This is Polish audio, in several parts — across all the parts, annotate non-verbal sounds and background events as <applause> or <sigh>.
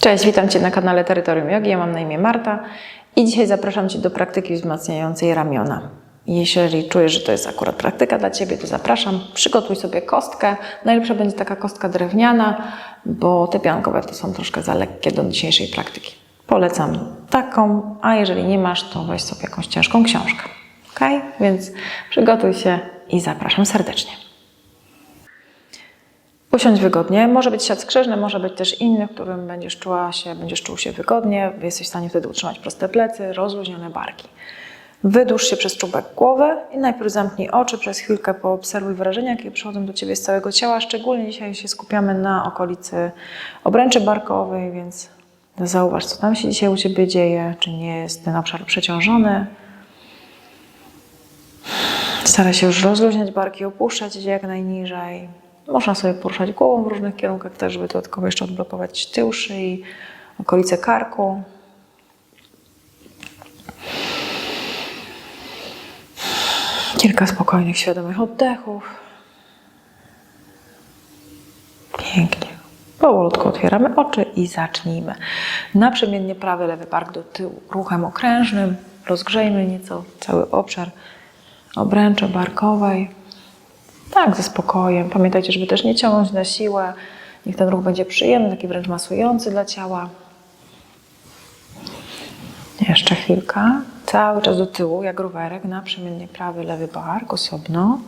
Cześć, witam Cię na kanale Terytorium Jogi. Ja mam na imię Marta i dzisiaj zapraszam Cię do praktyki wzmacniającej ramiona. Jeżeli czujesz, że to jest akurat praktyka dla Ciebie, to zapraszam. Przygotuj sobie kostkę. Najlepsza będzie taka kostka drewniana, bo te piankowe to są troszkę za lekkie do dzisiejszej praktyki. Polecam taką, a jeżeli nie masz, to weź sobie jakąś ciężką książkę. Ok? Więc przygotuj się i zapraszam serdecznie. Usiądź wygodnie. Może być siat skrzyżny, może być też inny, w którym będziesz czuła się, będziesz czuł się wygodnie. Jesteś w stanie wtedy utrzymać proste plecy, rozluźnione barki. Wydłuż się przez czubek głowy i najpierw zamknij oczy, przez chwilkę poobserwuj wrażenia, jakie przychodzą do Ciebie z całego ciała. Szczególnie dzisiaj się skupiamy na okolicy obręczy barkowej, więc zauważ, co tam się dzisiaj u Ciebie dzieje, czy nie jest ten obszar przeciążony. Staraj się już rozluźniać barki, opuszczać je jak najniżej. Można sobie poruszać głową w różnych kierunkach też, żeby dodatkowo jeszcze odblokować tył szyi, okolice karku. Kilka spokojnych, świadomych oddechów. Pięknie. Powolutku otwieramy oczy i zacznijmy. Naprzemiennie prawy, lewy bark do tyłu ruchem okrężnym. Rozgrzejmy nieco cały obszar obręczy barkowej. Tak, ze spokojem. Pamiętajcie, żeby też nie ciągnąć na siłę. Niech ten ruch będzie przyjemny, taki wręcz masujący dla ciała. Jeszcze chwilka. Cały czas do tyłu, jak rowerek, naprzemiennie prawy, lewy bark osobno.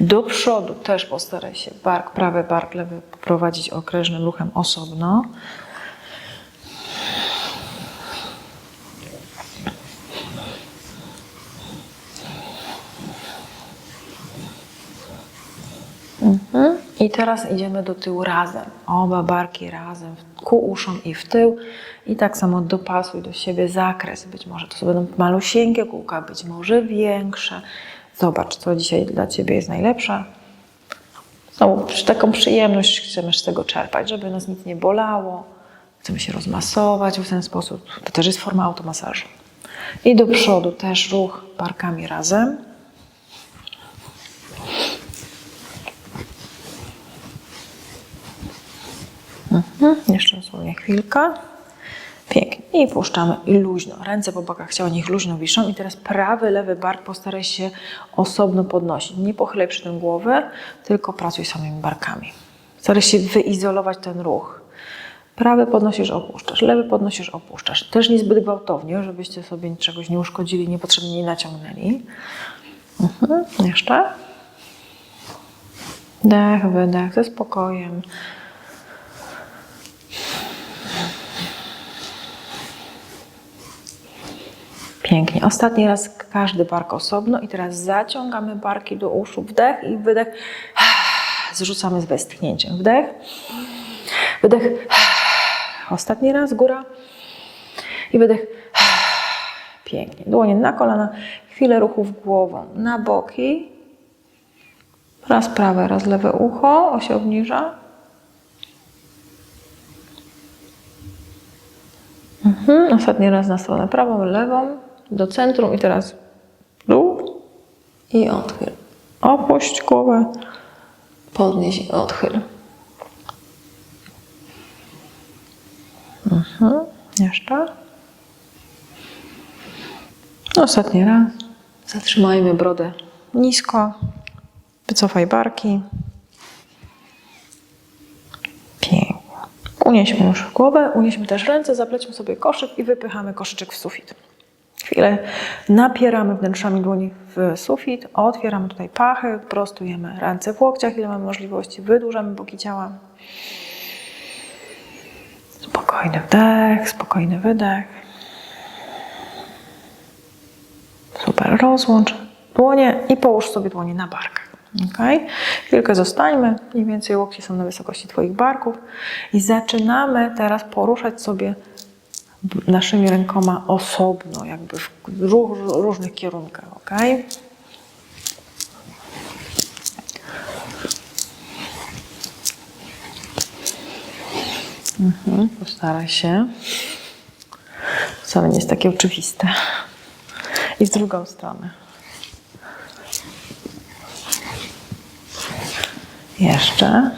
Do przodu też postaraj się bark, prawy bark, lewy poprowadzić okrężnym ruchem osobno. Mhm. I teraz idziemy do tyłu razem. Oba barki razem, ku uszom i w tył. I tak samo dopasuj do siebie zakres. Być może to będą malusieńkie kółka, być może większe. Zobacz, co dzisiaj dla Ciebie jest najlepsze. Znowu, taką przyjemność chcemy z tego czerpać, żeby nas nic nie bolało. Chcemy się rozmasować w ten sposób. To też jest forma automasażu. I do przodu też ruch barkami razem. Mhm, jeszcze dosłownie chwilkę. Pięknie. I puszczamy i luźno. Ręce po bokach ciała niech luźno wiszą. I teraz prawy, lewy bark postaraj się osobno podnosić. Nie pochylaj przy tym głowy, tylko pracuj samymi barkami. Staraj się wyizolować ten ruch. Prawy podnosisz, opuszczasz. Lewy podnosisz, opuszczasz. Też niezbyt gwałtownie, żebyście sobie czegoś nie uszkodzili, niepotrzebnie nie naciągnęli. Mhm, jeszcze. Dech, wydech ze spokojem. Pięknie. Ostatni raz każdy bark osobno i teraz zaciągamy barki do uszu. Wdech i wydech. <sighs> Zrzucamy z westchnięciem. Wdech. Wydech. <sighs> Ostatni raz góra. I wydech. <sighs> Pięknie. Dłonie na kolana. Chwilę ruchów głową na boki. Raz prawe, raz lewe ucho. Oś obniża. Mhm. Ostatni raz na stronę prawą, lewą, do centrum i teraz dół i odchyl. Opuść głowę, podnieś i odchyl. Mhm. Jeszcze. Ostatni raz. Zatrzymajmy brodę nisko. Wycofaj barki. Pięknie. Unieśmy już głowę, unieśmy też ręce, zaplećmy sobie koszyk i wypychamy koszyczek w sufit. Chwilę napieramy wnętrzami dłoni w sufit, otwieramy tutaj pachy, prostujemy ręce w łokciach, ile mamy możliwości, wydłużamy boki ciała. Spokojny wdech, spokojny wydech. Super, rozłącz dłonie i połóż sobie dłonie na barkach. Okay? Chwilkę zostańmy, mniej więcej łokcie są na wysokości Twoich barków i zaczynamy teraz poruszać sobie naszymi rękoma osobno, jakby w ró- różnych kierunkach. ok? Mhm, postaraj się. Wcale nie jest takie oczywiste. I w drugą stronę. Jeszcze.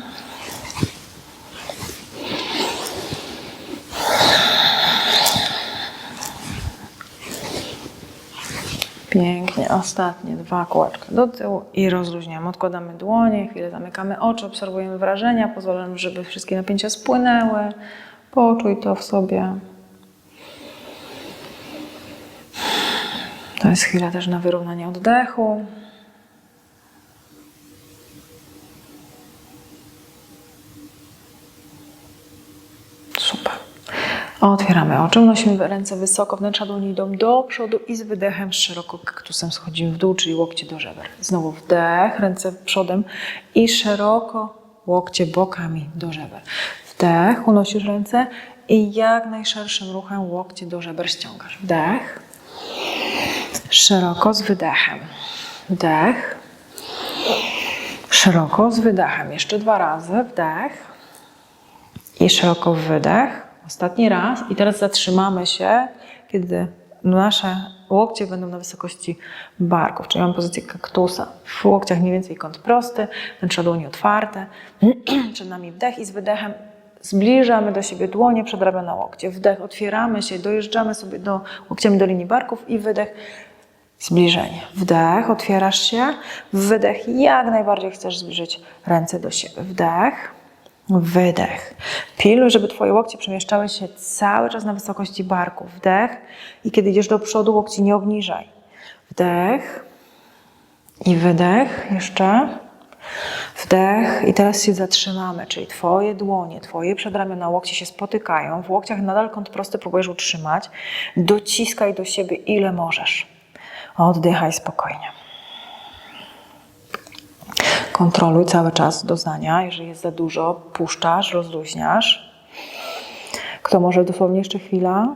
Pięknie. Ostatnie dwa kółeczka do tyłu i rozluźniamy. Odkładamy dłonie, chwilę zamykamy oczy, obserwujemy wrażenia, pozwolamy, żeby wszystkie napięcia spłynęły. Poczuj to w sobie. To jest chwila też na wyrównanie oddechu. Otwieramy oczy, unosimy ręce wysoko, wnętrza dłoni idą do przodu i z wydechem szeroko kaktusem schodzimy w dół, czyli łokcie do żeber. Znowu wdech, ręce przodem i szeroko łokcie bokami do żeber. Wdech, unosisz ręce i jak najszerszym ruchem łokcie do żeber ściągasz. Wdech, szeroko z wydechem. Wdech, szeroko z wydechem. Jeszcze dwa razy. Wdech i szeroko wydech. Ostatni raz. I teraz zatrzymamy się, kiedy nasze łokcie będą na wysokości barków, czyli mamy pozycję kaktusa. W łokciach mniej więcej kąt prosty, wnętrza dłoni otwarte. <clears throat> Przed nami wdech i z wydechem zbliżamy do siebie dłonie przed ramiona łokcie. Wdech, otwieramy się, dojeżdżamy sobie do łokciami do linii barków i wydech, zbliżenie. Wdech, otwierasz się. Wydech, jak najbardziej chcesz zbliżyć ręce do siebie. Wdech. Wydech. Piluj, żeby Twoje łokcie przemieszczały się cały czas na wysokości barków. Wdech. I kiedy idziesz do przodu, łokci nie obniżaj. Wdech. I wydech. Jeszcze. Wdech. I teraz się zatrzymamy, czyli Twoje dłonie, Twoje przedramiona, łokcie się spotykają. W łokciach nadal kąt prosty próbujesz utrzymać. Dociskaj do siebie ile możesz. Oddychaj spokojnie. Kontroluj cały czas doznania. Jeżeli jest za dużo, puszczasz, rozluźniasz. Kto może dosłownie jeszcze chwila?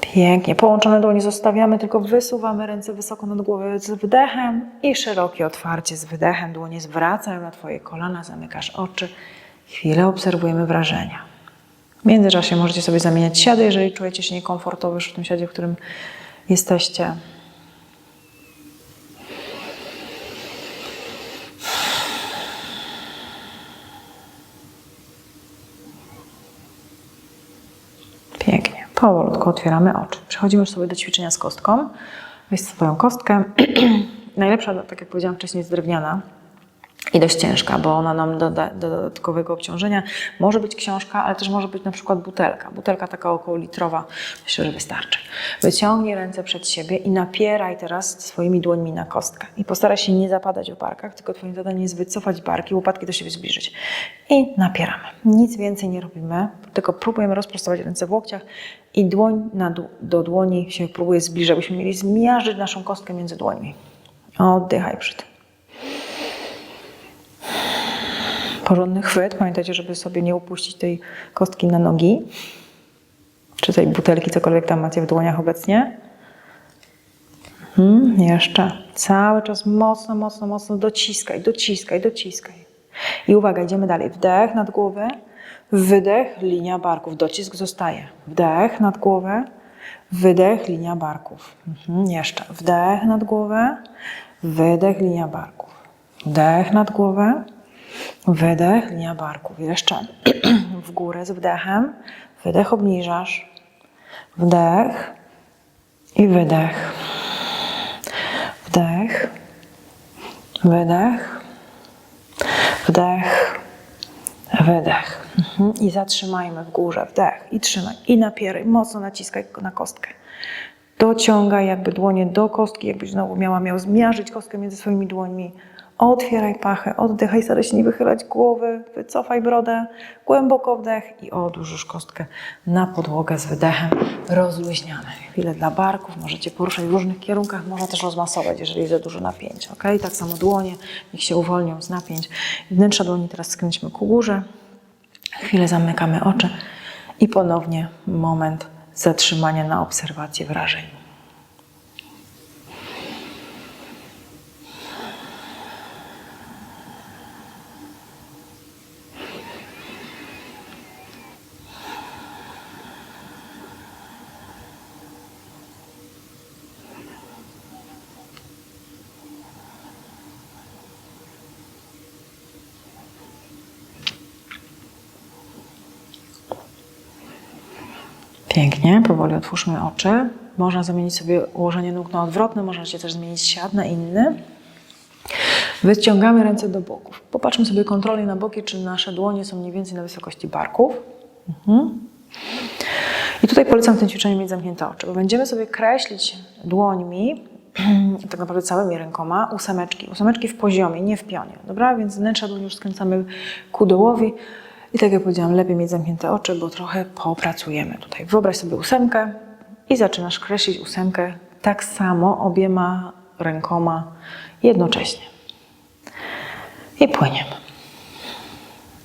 Pięknie. Połączone dłonie zostawiamy, tylko wysuwamy ręce wysoko nad głową z wdechem i szerokie otwarcie z wydechem. Dłonie zwracają na Twoje kolana, zamykasz oczy. Chwilę obserwujemy wrażenia. W międzyczasie możecie sobie zamieniać siady, jeżeli czujecie się niekomfortowo już w tym siadzie, w którym jesteście. Pięknie. Powolutku otwieramy oczy. Przechodzimy już sobie do ćwiczenia z kostką. Weź swoją kostkę. <clears throat> Najlepsza, tak jak powiedziałam wcześniej, jest drewniana i dość ciężka, bo ona nam doda do dodatkowego obciążenia. Może być książka, ale też może być na przykład butelka. Butelka taka około litrowa, myślę, że wystarczy. Wyciągnij ręce przed siebie i napieraj teraz swoimi dłońmi na kostkę. I postaraj się nie zapadać w barkach, tylko Twoim zadaniem jest wycofać barki, łopatki do siebie zbliżyć. I napieramy. Nic więcej nie robimy, tylko próbujemy rozprostować ręce w łokciach i dłoń do dłoni się próbuje zbliżać, byśmy mieli zmiażdżyć naszą kostkę między dłońmi. Oddychaj przy tym. Porządny chwyt. Pamiętajcie, żeby sobie nie upuścić tej kostki na nogi, czy tej butelki, cokolwiek tam macie w dłoniach obecnie. Hmm, jeszcze. Cały czas mocno, mocno, mocno dociskaj, dociskaj, dociskaj. I uwaga, idziemy dalej. Wdech nad głowę, wydech, linia barków. Docisk zostaje. Wdech nad głowę, wydech, linia barków. Mhm, jeszcze. Wdech nad głowę, wydech, linia barków. Wdech nad głowę, Wydech, linia barków. Jeszcze <clears throat> w górę z wdechem. Wydech obniżasz. Wdech i wydech. Wdech, wydech, wdech, wydech. Mhm. I zatrzymajmy w górze. Wdech i trzymaj. I napieraj. Mocno naciskaj na kostkę. Dociągaj jakby dłonie do kostki, jakbyś znowu miała miał zmiażdżyć kostkę między swoimi dłońmi. Otwieraj pachę, oddychaj, staraj się nie wychylać głowy, wycofaj brodę, głęboko wdech i odłóż kostkę na podłogę z wydechem rozluźniamy. Chwilę dla barków, możecie poruszać w różnych kierunkach, można też rozmasować, jeżeli jest za dużo napięcia. ok? Tak samo dłonie, niech się uwolnią z napięć. Wnętrza dłoni teraz skręćmy ku górze. Chwilę zamykamy oczy i ponownie moment zatrzymania na obserwację wrażeń. Pięknie, powoli otwórzmy oczy. Można zamienić sobie ułożenie nóg na odwrotne, można się też zmienić siad na inny. Wyciągamy ręce do boków. Popatrzmy sobie kontrolnie na boki, czy nasze dłonie są mniej więcej na wysokości barków. Mhm. I tutaj polecam w tym ćwiczeniu mieć zamknięte oczy, bo będziemy sobie kreślić dłońmi, <clears throat> tak naprawdę całymi rękoma, ósemeczki. Ósemeczki w poziomie, nie w pionie. Dobra? Więc wnętrza dłoni już skręcamy ku dołowi. I tak jak powiedziałam, lepiej mieć zamknięte oczy, bo trochę popracujemy tutaj. Wyobraź sobie ósemkę i zaczynasz kreślić ósemkę tak samo obiema rękoma jednocześnie. I płyniemy.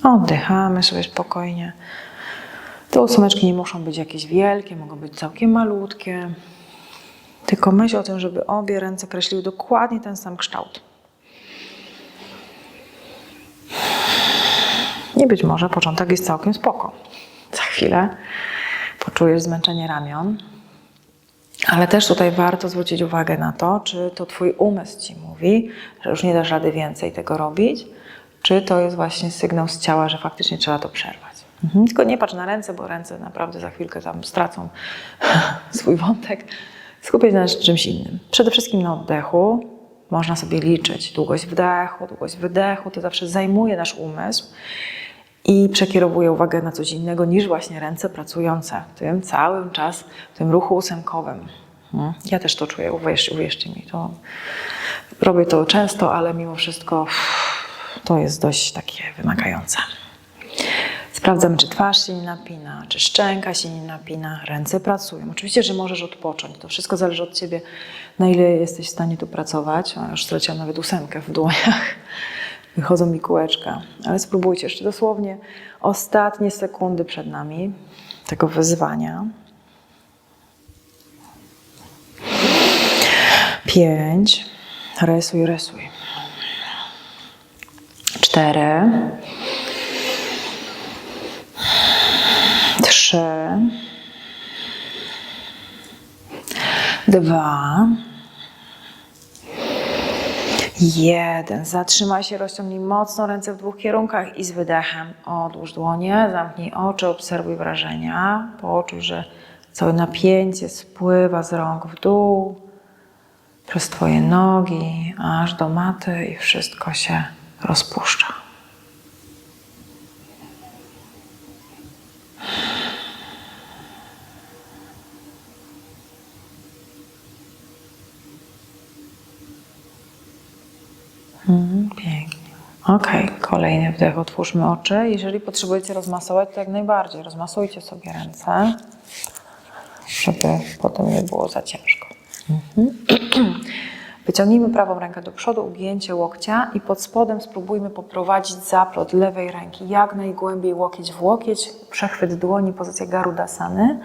Oddychamy sobie spokojnie. Te ósemeczki nie muszą być jakieś wielkie, mogą być całkiem malutkie. Tylko myśl o tym, żeby obie ręce kreśliły dokładnie ten sam kształt. I być może początek jest całkiem spoko. Za chwilę poczujesz zmęczenie ramion. Ale też tutaj warto zwrócić uwagę na to, czy to Twój umysł Ci mówi, że już nie dasz rady więcej tego robić, czy to jest właśnie sygnał z ciała, że faktycznie trzeba to przerwać. Mhm. Tylko nie patrz na ręce, bo ręce naprawdę za chwilkę tam stracą <laughs> swój wątek. Skupiaj się na czymś innym. Przede wszystkim na oddechu. Można sobie liczyć długość wdechu, długość wydechu. To zawsze zajmuje nasz umysł i przekierowuje uwagę na coś innego niż właśnie ręce pracujące w tym całym czas, w tym ruchu ósemkowym. Mhm. Ja też to czuję, uwierz, uwierzcie mi. To robię to często, ale mimo wszystko to jest dość takie wymagające. Sprawdzam, czy twarz się nie napina, czy szczęka się nie napina, ręce pracują. Oczywiście, że możesz odpocząć. To wszystko zależy od Ciebie, na ile jesteś w stanie tu pracować. Już straciłam nawet ósemkę w dłoniach. Wychodzą mi kółeczka. Ale spróbujcie jeszcze dosłownie ostatnie sekundy przed nami tego wyzwania. Pięć. Resuj, resuj. Cztery. Trzy. Dwa. Jeden. Zatrzymaj się, rozciągnij mocno ręce w dwóch kierunkach i z wydechem odłóż dłonie, zamknij oczy, obserwuj wrażenia. Poczuj, że całe napięcie spływa z rąk w dół, przez Twoje nogi, aż do maty i wszystko się rozpuszcza. Mhm, pięknie. Ok, kolejny wdech, otwórzmy oczy. Jeżeli potrzebujecie rozmasować, to jak najbardziej rozmasujcie sobie ręce, żeby potem nie było za ciężko. Mhm. <clears throat> Wyciągnijmy prawą rękę do przodu, ugięcie łokcia i pod spodem spróbujmy poprowadzić zaplot lewej ręki jak najgłębiej łokieć w łokieć, przechwyt dłoni, pozycja garudasany.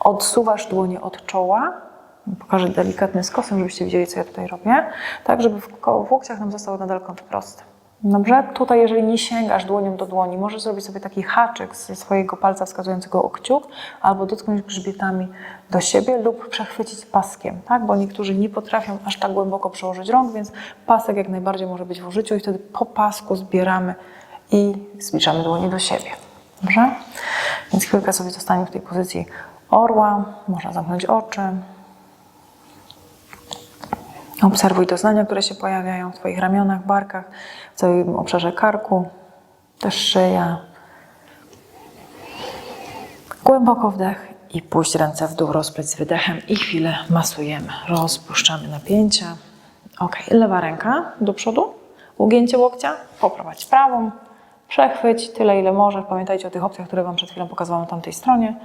Odsuwasz dłonie od czoła, pokażę delikatny skosem, żebyście widzieli, co ja tutaj robię, tak żeby w, w łokciach nam został nadal kąt prosty. Dobrze? Tutaj, jeżeli nie sięgasz dłonią do dłoni, możesz zrobić sobie taki haczyk ze swojego palca wskazującego o kciuk, albo dotknąć grzbietami do siebie lub przechwycić paskiem, tak? Bo niektórzy nie potrafią aż tak głęboko przełożyć rąk, więc pasek jak najbardziej może być w użyciu i wtedy po pasku zbieramy i zbliżamy dłonie do siebie. Dobrze? Więc chwilkę sobie zostaniemy w tej pozycji orła, można zamknąć oczy. Obserwuj doznania, które się pojawiają w Twoich ramionach, barkach, w całym obszarze karku, też szyja. Głęboko wdech i puść ręce w dół, rozpleć z wydechem i chwilę masujemy. Rozpuszczamy napięcia. Ok, lewa ręka do przodu, ugięcie łokcia, poprowadź prawą, przechwyć tyle, ile możesz. Pamiętajcie o tych opcjach, które Wam przed chwilą pokazałam na tamtej stronie.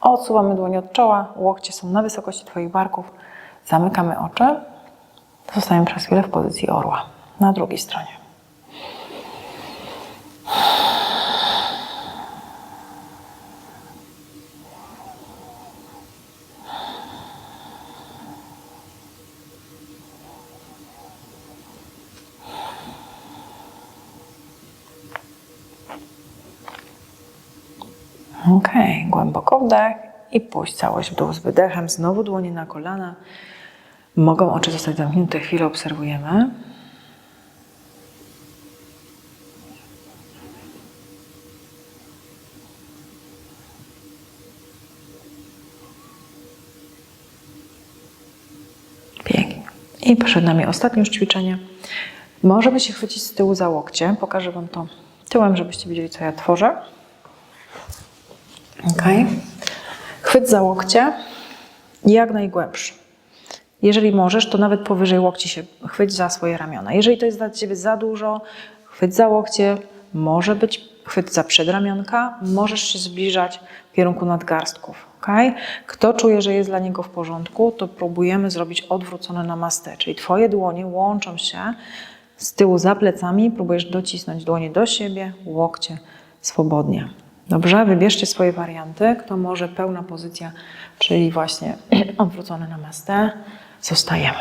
Odsuwamy dłonie od czoła, łokcie są na wysokości Twoich barków. Zamykamy oczy. Zostajemy przez chwilę w pozycji orła. Na drugiej stronie. Ok, głęboko wdech i puść całość w dół z wydechem. Znowu dłonie na kolana. Mogą oczy zostać zamknięte, chwilę obserwujemy. Pięknie. I przed nami ostatnie już ćwiczenie. Możemy się chwycić z tyłu za łokcie. Pokażę Wam to tyłem, żebyście widzieli, co ja tworzę. Ok. Chwyt za łokcie, jak najgłębszy. Jeżeli możesz, to nawet powyżej łokci się chwyć za swoje ramiona. Jeżeli to jest dla Ciebie za dużo, chwyt za łokcie, może być chwyt za przedramionka, możesz się zbliżać w kierunku nadgarstków. Okay? Kto czuje, że jest dla niego w porządku, to próbujemy zrobić odwrócone namaste, czyli Twoje dłonie łączą się z tyłu za plecami, próbujesz docisnąć dłonie do siebie, łokcie swobodnie. Dobrze, wybierzcie swoje warianty. Kto może pełna pozycja, czyli właśnie <clears throat> odwrócone namaste, zostajemy.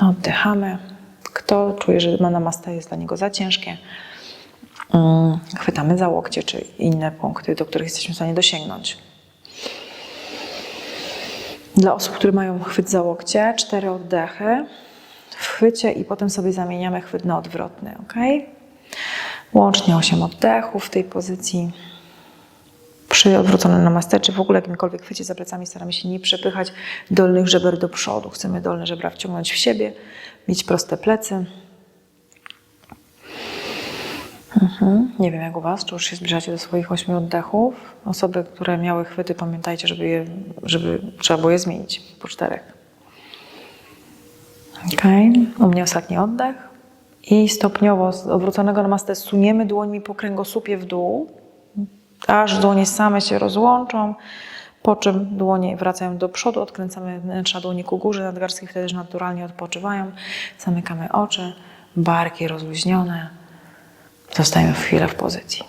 Oddychamy. Kto czuje, że ma namaste jest dla niego za ciężkie, mm, chwytamy za łokcie, czy inne punkty, do których jesteśmy w stanie dosięgnąć. Dla osób, które mają chwyt za łokcie, cztery oddechy w chwycie i potem sobie zamieniamy chwyt na odwrotny, ok? Łącznie 8 oddechów w tej pozycji. Przy odwróconym namaste, czy w ogóle jakimkolwiek chwycie za plecami staramy się nie przepychać dolnych żeber do przodu. Chcemy dolne żebra wciągnąć w siebie, mieć proste plecy. Mhm. Nie wiem jak u Was, czy już się zbliżacie do swoich ośmiu oddechów. Osoby, które miały chwyty, pamiętajcie, żeby, je, żeby trzeba było je zmienić po czterech. Ok, u mnie ostatni oddech. I stopniowo z odwróconego namaste suniemy dłońmi po kręgosłupie w dół, aż dłonie same się rozłączą, po czym dłonie wracają do przodu, odkręcamy wnętrza dłoni ku górze, nadgarstki wtedy też naturalnie odpoczywają. Zamykamy oczy, barki rozluźnione. Zostajemy chwilę w pozycji.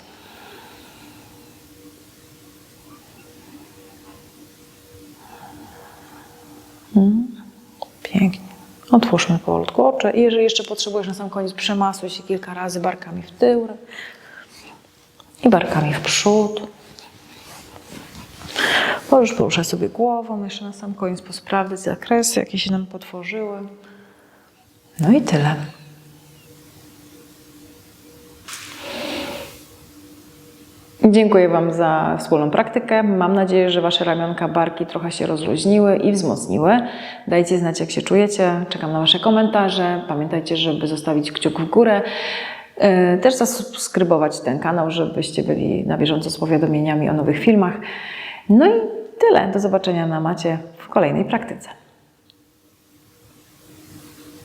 Mm, Pięknie. Otwórzmy powolutku oczy i jeżeli jeszcze potrzebujesz na sam koniec, przemasuj się kilka razy barkami w tył i barkami w przód. Możesz poruszać sobie głową jeszcze na sam koniec, posprawdzać zakresy, jakie się nam potworzyły. No i tyle. Dziękuję Wam za wspólną praktykę. Mam nadzieję, że Wasze ramionka, barki trochę się rozluźniły i wzmocniły. Dajcie znać, jak się czujecie. Czekam na Wasze komentarze. Pamiętajcie, żeby zostawić kciuk w górę. Yy, Też zasubskrybować ten kanał, żebyście byli na bieżąco z powiadomieniami o nowych filmach. No i tyle. Do zobaczenia na macie w kolejnej praktyce.